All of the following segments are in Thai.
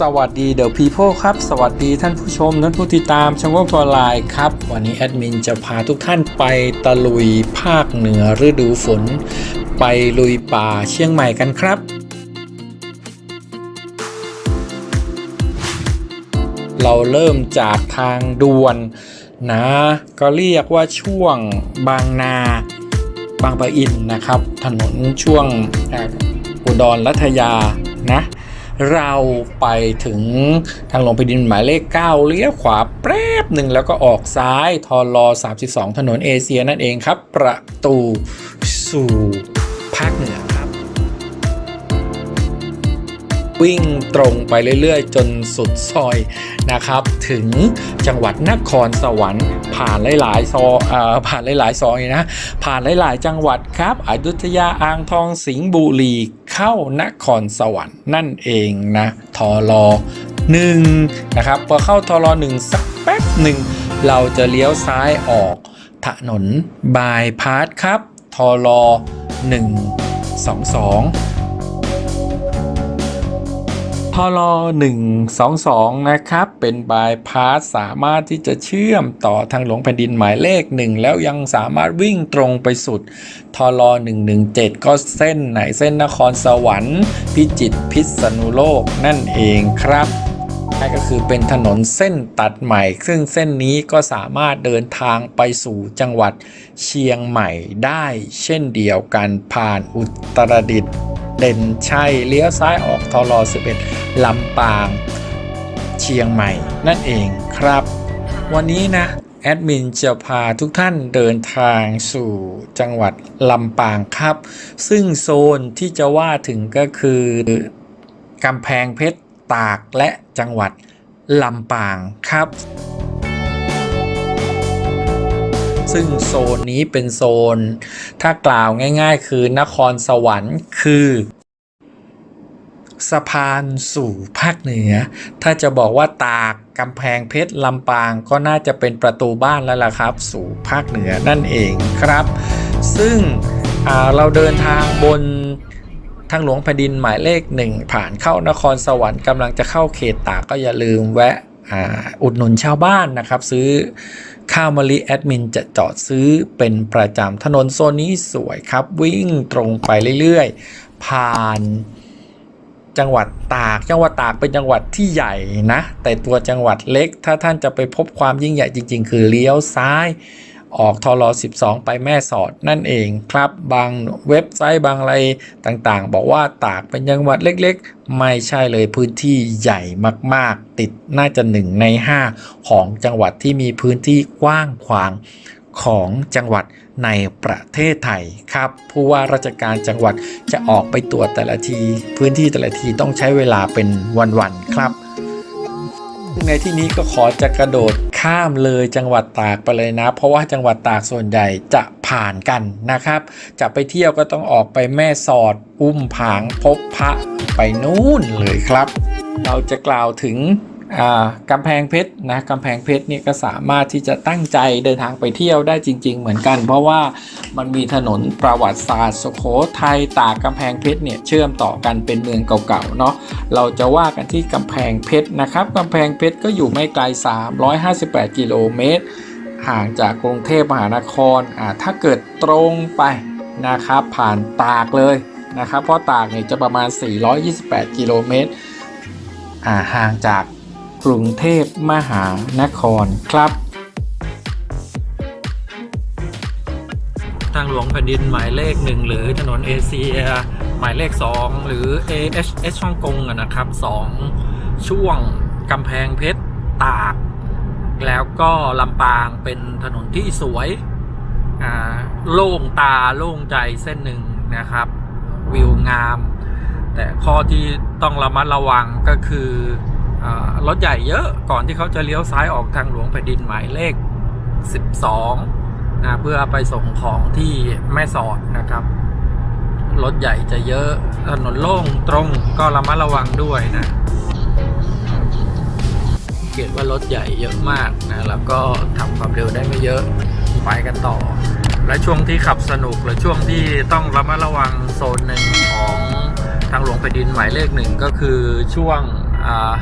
สวัสดีเด e ะพีโพครับ สวัสดีท่านผู้ชมท่านผู้ติดตามช่องว่าฟอร์ไลน์ครับ วันนี้แอดมินจะพาทุกท่านไปตะลุยภาคเหนือฤดูฝน ไปลุยป่าเชียงใหม่กันครับ เราเริ่มจากทางด่วนนะ ก็เรียกว่าช่วงบางนาบางปะอินนะครับ ถนนช่วงอุดรรัตยานะ เราไปถึงทางหลวงแผ่นดินหมายเลข 9 เลี้ยวขวาแป๊บหนึ่งแล้วก็ออกซ้ายทอลอ32 ถนนเอเชียนั่นเองครับ ประตูสู่ภาคเหนือ วิ่งตรงไปเรื่อยๆ จนสุดซอยนะครับ ถึงจังหวัดนครสวรรค์ผ่านหลายๆซอยผ่านหลายๆซอยนะผ่านหลายๆ จังหวัดครับอยุธยาอ่างทองสิงห์บุรีเข้านครสวรรค์นั่นเองนะทอรอหนึ่งนะครับพอเข้าทอรอหนึ่งสักแป๊บหนึ่งเราจะเลี้ยวซ้ายออกถนนบายพาสครับทอรอ1 2 2 พล122 นะครับ เป็นบายพาสสามารถที่จะเชื่อมต่อทางหลวงแผ่นดินหมายเลข 1 แล้วยังสามารถวิ่งตรงไปสุดทล117 ก็เส้นไหนเส้นนครสวรรค์ พิจิตรพิษณุโลกนั่นเองครับนั่ก็คือเป็นถนนเส้นตัดใหม่ ซึ่งเส้นนี้ก็สามารถเดินทางไปสู่จังหวัดเชียงใหม่ได้เช่นเดียวกันผ่านอุตรดิตถ์ ด่นชัยเลี้ยวซ้ายออกทล11ลำปางเชียงใหม่นั่นเองครับ วันนี้นะแอดมินจะพาทุกท่านเดินทางสู่จังหวัดลำปางครับ ซึ่งโซนที่จะว่าถึงก็คือกำแพงเพชรตากและจังหวัดลำปางครับ ซึ่งโซนนี้เป็นโซน ถ้ากล่าวง่าย ๆ คือนครสวรรค์คือสะพานสู่ภาคเหนือ ถ้าจะบอกว่าตากกำแพงเพชรลำปางก็น่าจะเป็นประตูบ้านแล้วล่ะครับ สู่ภาคเหนือนั่นเองครับ ซึ่งเราเดินทางบนทางหลวงแผ่นดินหมายเลขหนึ่งผ่านเข้านครสวรรค์กำลังจะเข้าเขตตากก็อย่าลืมแวะ อุดหนุนชาวบ้านนะครับ ซื้อข้าวมะลิแอดมินจะจอดซื้อเป็นประจำถนนโซนนี้สวยครับ วิ่งตรงไปเรื่อยๆ ผ่านจังหวัดตากจังหวัดตากเป็นจังหวัดที่ใหญ่นะ แต่ตัวจังหวัดเล็ก ถ้าท่านจะไปพบความยิ่งใหญ่จริง ๆ คือเลี้ยวซ้าย ออกทร12 ไปแม่สอดนั่นเองครับ บางเว็บไซต์บางอะไรต่างๆ บอกว่าตากเป็นจังหวัดเล็กๆ ไม่ใช่เลยพื้นที่ใหญ่มากๆ ติดน่าจะหนึ่งใน 5 ของจังหวัดที่มีพื้นที่กว้างขวางของจังหวัดในประเทศไทยครับผู้ว่าราชการจังหวัดจะออกไปตรวจแต่ละที พื้นที่แต่ละทีต้องใช้เวลาเป็นวันๆครับ ในที่นี้ก็ขอจะกระโดด ข้ามเลยจังหวัดตากไปเลยนะ เพราะว่าจังหวัดตากส่วนใหญ่จะผ่านกันนะครับ จะไปเที่ยวก็ต้องออกไปแม่สอด อุ้มผางพบพระไปนู่นเลยครับ เราจะกล่าวถึง กำแพงเพชรนะกำแพงเพชรเนี่ยก็สามารถที่จะตั้งใจเดินทางไปเที่ยวได้จริง ๆ เหมือนกัน เพราะว่ามันมีถนนประวัติศาสตร์สุโขทัยตากกำแพงเพชรเนี่ยเชื่อมต่อกันเป็นเมืองเก่าๆเนาะเราจะว่ากันที่กำแพงเพชรนะครับกำแพงเพชรก็อยู่ไม่ไกล 358 กิโลเมตร ห่างจากกรุงเทพมหานครอ่าถ้าเกิดตรงไปนะครับผ่านตากเลยนะครับเพราะตากเนี่ยจะประมาณ 428 กิโลเมตรอ่าห่างจาก กรุงเทพมหานครครับ ทางหลวงแผ่นดินหมายเลขหนึ่งหรือถนนเอเชียหมายเลข 2 หรือ AHS ช่องกงอะนะครับ 2 ช่วงกำแพงเพชรตาก แล้วก็ลำปางเป็นถนนที่สวยโล่งตาโล่งใจเส้นหนึ่งนะครับ วิวงาม แต่ข้อที่ต้องระมัดระวังก็คือ รถใหญ่เยอะก่อนที่เขาจะเลี้ยวซ้ายออกทางหลวงแผ่นดินหมายเลข 12นะเพื่อไปส่งของที่แม่สอดนะครับ รถใหญ่จะเยอะถนนโล่งตรงก็ระมัดระวังด้วยนะเกตว่ารถใหญ่เยอะมากนะแล้วก็ทำความเร็วได้ไม่เยอะไปกันต่อ และช่วงที่ขับสนุกหรือช่วงที่ต้องระมัดระวังโซนหนึ่งของทางหลวงแผ่นดินหมายเลขหนึ่งก็คือช่วงอ่า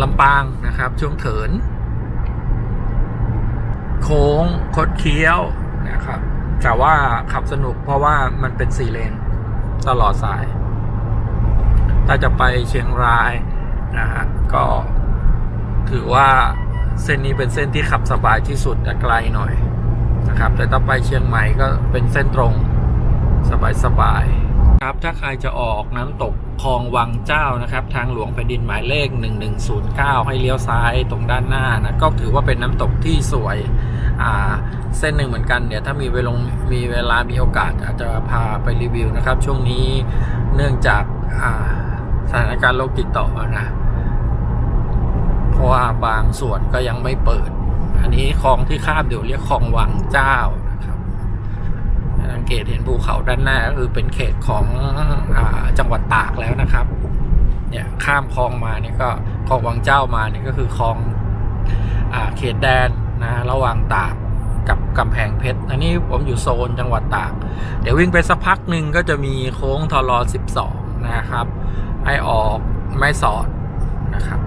ลำปางนะครับ ช่วงเถิน โค้งคดเคี้ยวนะครับ แต่ว่าขับสนุกเพราะว่ามันเป็นสี่เลนตลอดสาย ถ้าจะไปเชียงรายนะฮะก็ถือว่าเส้นนี้เป็นเส้นที่ขับสบายที่สุดแต่ไกลหน่อยนะครับ แต่ถ้าไปเชียงใหม่ก็เป็นเส้นตรงสบายสบาย ครับถ้าใครจะออกน้ำตกคลองวังเจ้านะครับ ทางหลวงแผ่นดินหมายเลข 1109 ให้เลี้ยวซ้ายตรงด้านหน้านะก็ถือว่าเป็นน้ำตกที่สวยเส้นหนึ่งเหมือนกันเดี๋ยวถ้ามีเวลงมีเวลามีโอกาสอาจจะพาไปรีวิวนะครับ ช่วงนี้เนื่องจากาสถานการณ์โรคติดต่อนะเพราะว่าบางส่วนก็ยังไม่เปิด อันนี้คลองที่ข้ามเดี๋ยวเรียกคลองวังเจ้า กตเห็นภูเขาด้านหน้าก็คือเป็นเขตของอจังหวัดตากแล้วนะครับ เนี่ยข้ามคลองมานี่ก็คลองวังเจ้ามานี่ก็คือคลองอเขตแดนนะระหว่างตากกับกำแพงเพชร อันนี้ผมอยู่โซนจังหวัดตาก เดี๋ยววิ่งไปสักพักหนึ่งก็จะมีโค้งทอรอ12 นะครับ ให้ออกไม่สอดนะครับ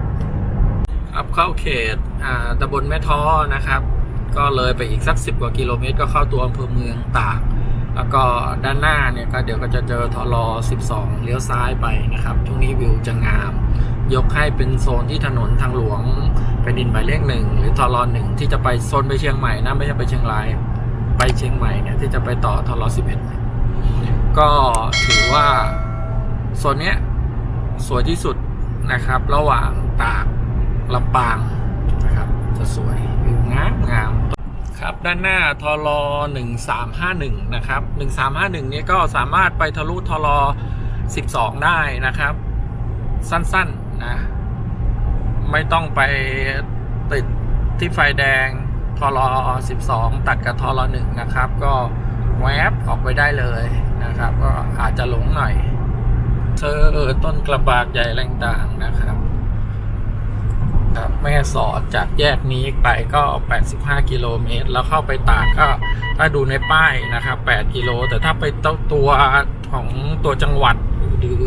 ครับเข้าเขตอ่าตำบลแม่ท้อนะครับ ก็เลยไปอีกสัก 10 กว่ากิโลเมตร ก็เข้าตัวอำเภอเมืองตาก แล้วก็ด้านหน้าเนี่ยก็เดี๋ยวก็จะเจอทอรอ12 เลี้ยวซ้ายไปนะครับช่วงนี้วิวจะงาม ยกให้เป็นโซนที่ถนนทางหลวงแผ่นดินหมายเลขหนึ่งหรือทอรอหนึ่งที่จะไปโซนไปเชียงใหม่นะไม่ใช่ไปเชียงราย ไปเชียงใหม่เนี่ยที่จะไปต่อทอรอ11 ก็ถือว่าโซนเนี้ยสวยที่สุดนะครับ ระหว่างตากลำปางนะครับจะสวย ครับ ด้านหน้าทอรอ1351 นะครับ 1351นี้ก็สามารถไปทะลุทอรอ12 ได้นะครับ สั้นๆนะ ไม่ต้องไปติดที่ไฟแดงทอรอ12 ตัดกับทอรอ1นะครับ ก็แวบออกไปได้เลยนะครับ ก็อาจจะหลงหน่อยเธอต้นกระบากใหญ่แรงต่างนะครับ ครับแม่สอดจากแยกนี้ไปก็ 85 กิโลเมตร แล้วเข้าไปตากก็ถ้าดูในป้ายนะครับ8กิโล แต่ถ้าไปตัวของตัวจังหวัดหรือ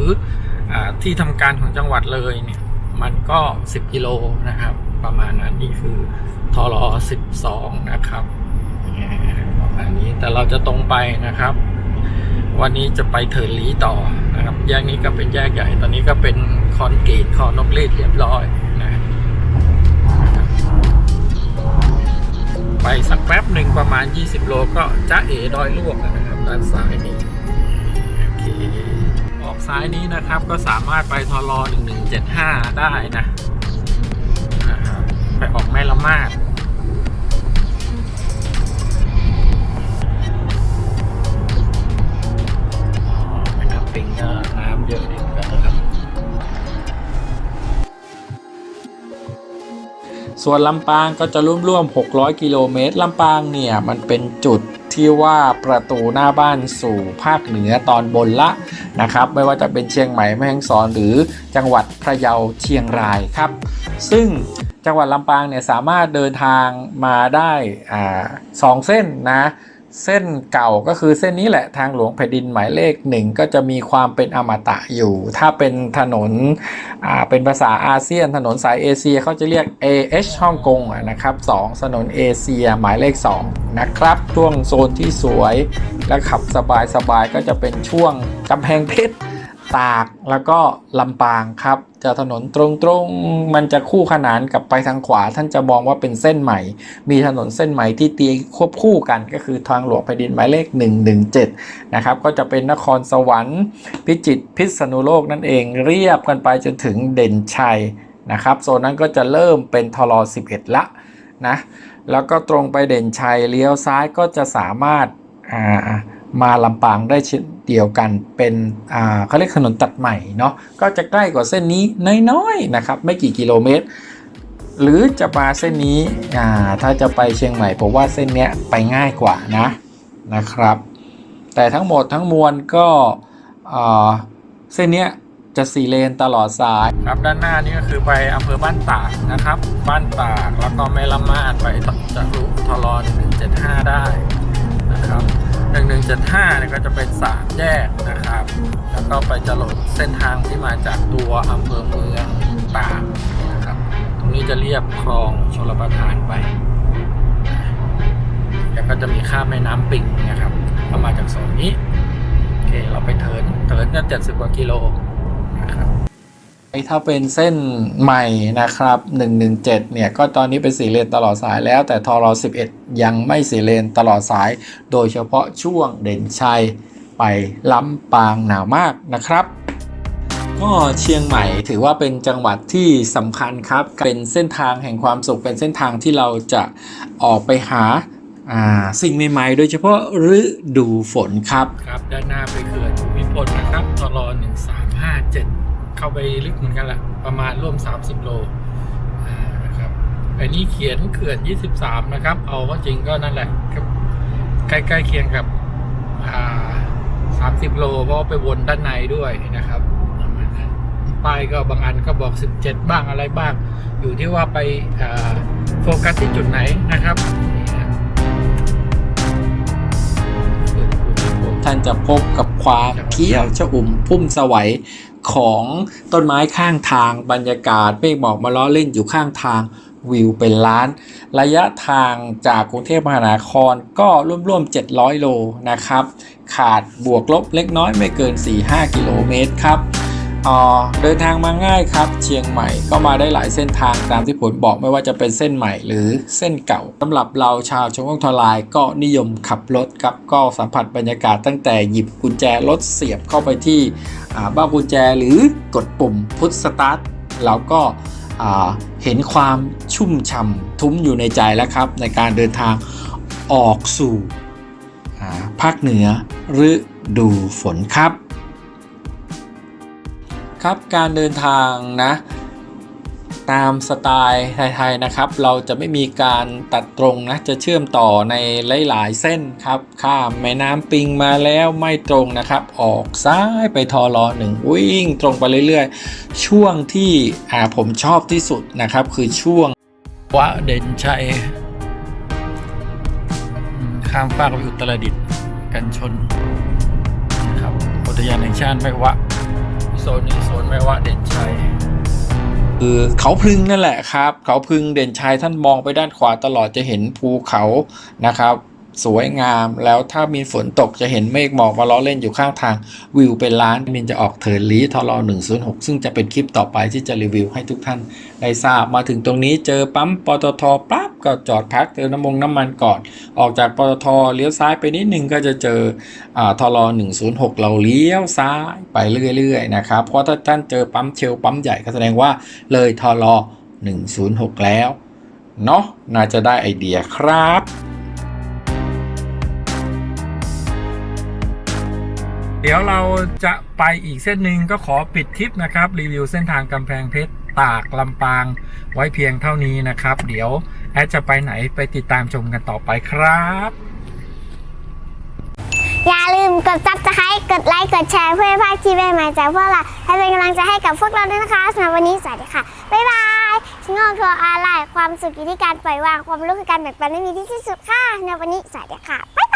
อที่ทำการของจังหวัดเลยเนี่ยมันก็ 10 กิโลนะครับ ประมาณนั้นนี่คือทอรอ12 นะครับประมาณนี้แต่เราจะตรงไปนะครับ วันนี้จะไปเถินหลีต่อนะครับ แยกนี้ก็เป็นแยกใหญ่ ตอนนี้ก็เป็นคอนกรีตคอนนกรีตเรียบร้อย ไปสักแป๊บหนึ่งประมาณ 20 โลก็จะเอดอยลวกนะครับด้านซ้ายนี้โอเคออกซ้ายนี้นะครับก็สามารถไปทอรอ1175 ได้นะไปออกแม่ละมาด ส่วนลำปางก็จะร่วมๆ600 กิโลเมตรลำปางเนี่ยมันเป็นจุดที่ว่าประตูหน้าบ้านสู่ภาคเหนือตอนบนละนะครับ ไม่ว่าจะเป็นเชียงใหม่แม่ฮ่องสอนหรือจังหวัดพะเยาเชียงรายครับ ซึ่งจังหวัดลำปางเนี่ยสามารถเดินทางมาได้อ่าสองเส้นนะ เส้นเก่าก็คือเส้นนี้แหละทางหลวงแผ่นดินหมายเลขหนึ่งก็จะมีความเป็นอมตะอยู่ ถ้าเป็นถนนอ่าเป็นภาษาอาเซียนถนนสายเอเชียเขาจะเรียก AH ฮ่องกงนะครับ2ถนนเอเชียหมายเลข 2 นะครับ ช่วงโซนที่สวยและขับสบายๆก็จะเป็นช่วงกำแพงเพชร ตากแล้วก็ลำปางครับจะถนนตรงๆมันจะคู่ขนานกับไปทางขวา ท่านจะมองว่าเป็นเส้นใหม่ มีถนนเส้นใหม่ที่ตีควบคู่กันก็คือทางหลวงแผ่นดินหมายเลข 117 นะครับ ก็จะเป็นนครสวรรค์ พิจิตรพิษณุโลกนั่นเองเรียบกันไปจนถึงเด่นชัยนะครับโซนนั้นก็จะเริ่มเป็นทร11 ละนะแล้วก็ตรงไปเด่นชัยเลี้ยวซ้ายก็จะสามารถอ่า มาลำปางได้เช่นเดียวกันเป็นอ่าเขาเรียกถนนตัดใหม่เนาะก็จะใกล้กว่าเส้นนี้น้อยๆนะครับไม่กี่กิโลเมตร หรือจะมาเส้นนี้อ่าถ้าจะไปเชียงใหม่ผมว่าเส้นเนี้ยไปง่ายกว่านะนะครับ แต่ทั้งหมดทั้งมวลก็อ่าเส้นเนี้ยจะสี่เลนตลอดสายครับด้านหน้านี่ก็คือไปอำเภอบ้านตากนะครับ บ้านตากแล้วก็แม่ละมาดไปจะรุทร175 ได้นะครับ 1175เนี่ยก็จะเป็นสามแยกนะครับ แล้วก็ไปจะหลดเส้นทางที่มาจากตัวอำเภอเมืองตากนะครับ ตรงนี้จะเรียบคลองชลประทานไป แล้วก็จะมีข้ามแม่น้ำปิ่งนะครับก็มาจากโซนนี้ โอเค เราไปเทินเทินก็เจ็ดสิบกว่ากิโลนะครับ ถ้าเป็นเส้นใหม่นะครับ 117 เนี่ย ก็ตอนนี้เป็นสีเลนตลอดสายแล้ว แต่ทร11 ยังไม่สีเลนตลอดสาย โดยเฉพาะช่วงเด่นชัยไปลำปางหนาวมากนะครับ ก็เชียงใหม่ถือว่าเป็นจังหวัดที่สำคัญครับ เป็นเส้นทางแห่งความสุข เป็นเส้นทางที่เราจะออกไปหาอ่าสิ่งใหม่ๆ โดยเฉพาะฤดูฝนครับ ครับ ด้านหน้าไปเขื่อนภูมิพลนะครับตลอ1357 เข้าไปลึกเหมือนกันแหละประมาณร่วม 30 โลนะครับอันนี้เขียนเขื่อน 23 นะครับ เอาว่าจริงก็นั่นแหละครับใกล้ๆเคียงกับอ่า30 โลเพราะไปวนด้านในด้วยนะครับป้ายก็บางอันก็บอก 17 บ้างอะไรบ้าง อยู่ที่ว่าไปโฟกัสที่จุดไหนนะครับท่านจะพบกับความเขี้ยวชอุ่มพุ่มสวัย ของต้นไม้ข้างทางบรรยากาศเมฆหมอกมาล้อเล่นอยู่ข้างทางวิวเป็นล้าน ระยะทางจากกรุงเทพมหานครก็ร่วมๆ700 โลนะครับ ขาดบวกลบเล็กน้อยไม่เกิน 4-5 กิโลเมตรครับ อ่าเดินทางมาง่ายครับ เชียงใหม่ก็มาได้หลายเส้นทางตามที่ผลบอกไม่ว่าจะเป็นเส้นใหม่หรือเส้นเก่าสำหรับเราชาวชมวงทลายก็นิยมขับรถครับก็สัมผัสบรรยากาศตั้งแต่หยิบกุญแจรถเสียบเข้าไปที่บ้ากุญแจหรือกดปุ่มพุทสตาร์ทเราก็เห็นความชุ่มฉ่ำทุ้มอยู่ในใจแล้วครับ ในการเดินทางออกสู่ภาคเหนือฤดูฝนครับ ครับการเดินทางนะ ตามสไตล์ไทยๆนะครับ เราจะไม่มีการตัดตรงนะ จะเชื่อมต่อในหลายๆเส้นครับข้ามแม่น้ำปิงมาแล้วไม่ตรงนะครับ ออกซ้ายไปทอรอหนึ่งวิ่งตรงไปเรื่อยๆ ช่วงที่อ่าผมชอบที่สุดนะครับ คือช่วงวะเด่นชัยข้ามฟากไปอุตรดิตถ์กันชนนะครับอุทยานแห่งชาติไม่วะ โซนนี้โซนไม่ว่าเด่นชัยคือเขาพึงนั่นแหละครับ เขาพึงเด่นชัยท่านมองไปด้านขวาตลอดจะเห็นภูเขานะครับ สวยงาม แล้วถ้ามีฝนตกจะเห็นเมฆหมอกมาล้อเล่นอยู่ข้างทาง วิวเป็นล้านมินจะออกเถินลีทอรอ106 ซึ่งจะเป็นคลิปต่อไปที่จะรีวิวให้ทุกท่านได้ทราบมาถึงตรงนี้เจอปั๊มปตทปั๊บก็จอดพักเติมน้ำมงน้ำมันก่อน ออกจากปตทเลี้ยวซ้ายไปนิดนึงก็จะเจออ่าทร106 เราเลี้ยวซ้ายไปเรื่อยๆนะครับเพราะถ้าท่านเจอปั๊มเชลปั๊มใหญ่ก็แสดงว่าเลยทอร106 แล้วเนาะน่าจะได้ไอเดียครับ เดี๋ยวเราจะไปอีกเส้นหนึ่งก็ขอปิดคลิปนะครับ รีวิวเส้นทางกำแพงเพชรตากลำปางไว้เพียงเท่านี้นะครับ เดี๋ยวแอดจะไปไหนไปติดตามชมกันต่อไปครับ อย่าลืมกดซับสไครต์กดไลค์กดแชร์เพื่อให้พลาดคลิปใหม่ๆจากพวกเราให้เป็นกำลังใจให้กับพวกเราด้วยนะคะสำหรับวันนี้สวัสดีค่ะ บ๊ายบายชิงงทัวร์ออนไลน์ความสุขอยู่ที่การปล่อยวางความรู้คือการแบ่งปันไม่มีที่สิ้นสุดค่ะในวันนี้สวัสดีค่ะบ๊าย